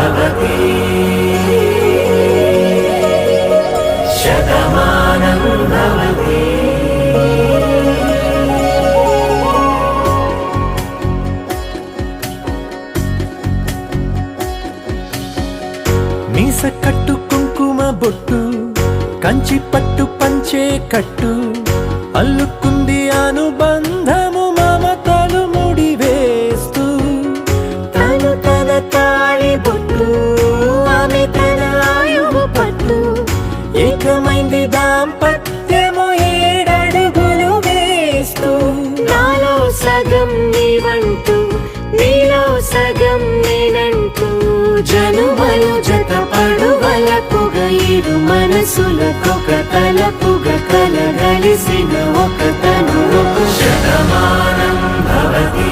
భవతి మీస కట్టు కుంకుమ బొట్టు కంచి పట్టు పంచే కట్టు అల్లుకుంది సగం నీవంటూ నీలో సగం నేనంటూ జనుమలు జత పడువలకుగ ఇరు మనసులకొక తలపుగ కలగలిసిన ఒక తను. శతమానం భవతి.